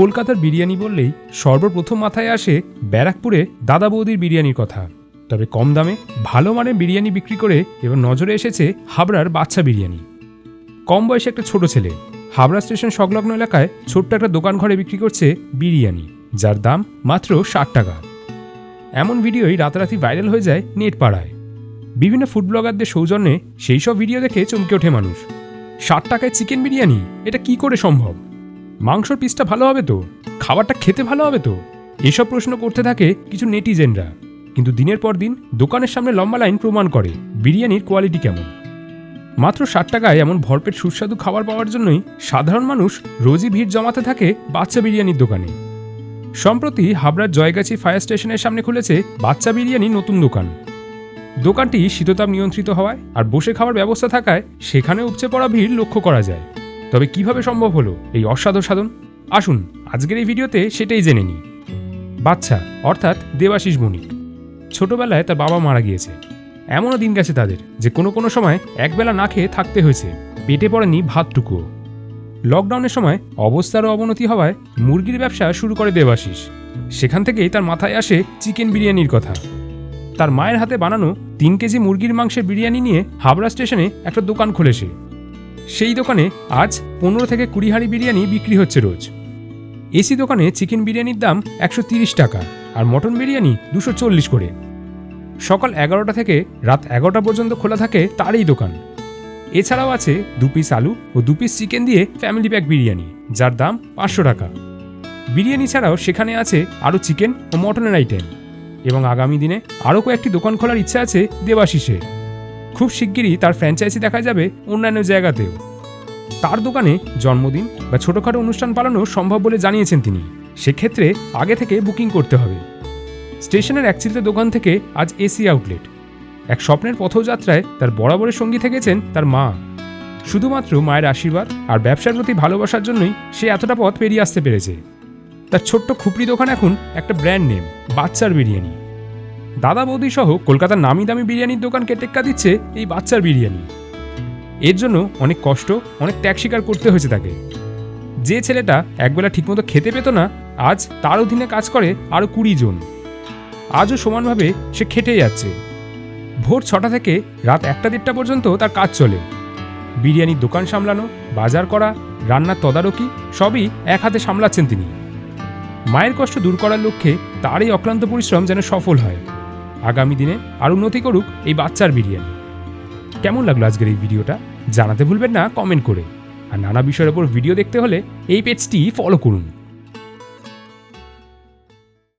কলকাতার বিরিয়ানি বললেই সর্বপ্রথম মাথায় আসে ব্যারাকপুরে দাদা বৌদির বিরিয়ানির কথা। তবে কম দামে ভালো মানের বিরিয়ানি বিক্রি করে এবার নজরে এসেছে হাবড়ার বাচ্চা বিরিয়ানি। কম বয়সে একটা ছোট ছেলে। হাবড়া স্টেশন সংলগ্ন এলাকায় ছোট্ট একটা দোকান ঘরে বিক্রি করছে বিরিয়ানি, যার দাম মাত্র ষাট টাকা। এমন ভিডিওই রাতারাতি ভাইরাল হয়ে যায় নেট পাড়ায় বিভিন্ন ফুড ব্লগারদের সৌজন্যে সেই সব ভিডিও দেখে চমকে ওঠে মানুষ। ষাট টাকায় চিকেন বিরিয়ানি? এটা কি করে সম্ভব? মাংসর পিসটা ভালো হবে তো? খাবারটা খেতে ভালো হবে তো? এসব প্রশ্ন করতে থাকে কিছু নেটিজেনরা। কিন্তু দিনের পর দিন দোকানের সামনে লম্বা লাইন প্রমাণ করে বিরিয়ানির কোয়ালিটি কেমন। মাত্র ষাট টাকায় এমন ভরপেট সুস্বাদু খাবার পাওয়ার জন্যই সাধারণ মানুষ রোজই ভিড় জমাতে থাকে বাচ্চা বিরিয়ানির দোকানে। সম্প্রতি হাবড়ার জয়গাছি ফায়ার স্টেশনের সামনে খুলেছে বাচ্চা বিরিয়ানির নতুন দোকান। দোকানটি শীততাপ নিয়ন্ত্রিত হওয়ায় আর বসে খাওয়ার ব্যবস্থা থাকায় সেখানে উপচে পড়া ভিড় লক্ষ্য করা যায়। তবে কীভাবে সম্ভব হলো এই অসাধু সাধন? আসুন, আজকের এই ভিডিওতে সেটাই জেনে নিই। বাচ্চা, অর্থাৎ দেবাশিস বণিক ছোটবেলায় তার বাবা মারা গিয়েছে। এমনও দিন গেছে তাদের, যে কোনো কোনো সময় একবেলা না খেয়ে থাকতে হয়েছে। পেটে পড়েনি ভাতটুকুও। লকডাউনের সময় অবস্থারও অবনতি হওয়ায় মুরগির ব্যবসা শুরু করে দেবাশিস। সেখান থেকেই তার মাথায় আসে চিকেন বিরিয়ানির কথা। তার মায়ের হাতে বানানো তিন কেজি মুরগির মাংসের বিরিয়ানি নিয়ে হাবড়া স্টেশনে একটা দোকান খুলে সে সেই দোকানে আজ পনেরো থেকে কুড়ি হাঁড়ি বিরিয়ানি বিক্রি হচ্ছে রোজ। এসি দোকানে চিকেন বিরিয়ানির দাম একশো তিরিশ টাকা আর মটন বিরিয়ানি দুশো চল্লিশ করে। সকাল এগারোটা থেকে রাত এগারোটা পর্যন্ত খোলা থাকে তারই দোকান। এছাড়াও আছে দু পিস আলু ও দু পিস চিকেন দিয়ে ফ্যামিলি প্যাক বিরিয়ানি, যার দাম পাঁচশো টাকা। বিরিয়ানি ছাড়াও সেখানে আছে আরও চিকেন ও মটনের আইটেম এবং আগামী দিনে আরও কয়েকটি দোকান খোলার ইচ্ছা আছে দেবাশিসে খুব শিগগিরই তার ফ্র্যাঞ্চাইজি দেখা যাবে অন্যান্য জায়গাতেও। তার দোকানে জন্মদিন বা ছোটোখাটো অনুষ্ঠান পালানো সম্ভব বলে জানিয়েছেন তিনি। সেক্ষেত্রে আগে থেকে বুকিং করতে হবে। স্টেশনের একচিলতে দোকান থেকে আজ এসি আউটলেট। এক স্বপ্নের পথযাত্রায় তার বরাবরের সঙ্গী থেকেছেন তার মা। শুধুমাত্র মায়ের আশীর্বাদ আর ব্যবসার প্রতি ভালোবাসার জন্যই সে এতটা পথ পেরিয়ে আসতে পেরেছে। তার ছোট্ট খুপড়ি দোকান এখন একটা ব্র্যান্ড নেম বাচ্চার বিরিয়ানি। দাদা বৌদি সহ কলকাতার নামি দামি বিরিয়ানির দোকানকে টেক্কা দিচ্ছে এই বাচ্চার বিরিয়ানি। এর জন্য অনেক কষ্ট, অনেক ত্যাগ স্বীকার করতে হয়েছে তাকে। যে ছেলেটা একবেলা ঠিকমতো খেতে পেত না, আজ তার অধীনে কাজ করে আরও কুড়ি জন। আজও সমানভাবে সে খেটে যাচ্ছে। ভোর ছটা থেকে রাত একটা দেড়টা পর্যন্ত তার কাজ চলে। বিরিয়ানির দোকান সামলানো, বাজার করা, রান্নার তদারকি সবই এক হাতে সামলাচ্ছেন তিনি। মায়ের কষ্ট দূর করার লক্ষ্যে তার এই অক্লান্ত পরিশ্রম যেন সফল হয়। আগামী দিনে আর উন্নতি করুক এই বাচ্চার বিরিয়ানি। কেমন লাগল আজকের এই ভিডিওটা? জানাতে ভুলবেন না কমেন্ট করে। আর নানা বিষয়ের ওপর ভিডিও দেখতে হলে এই পেজটি ফলো করুন।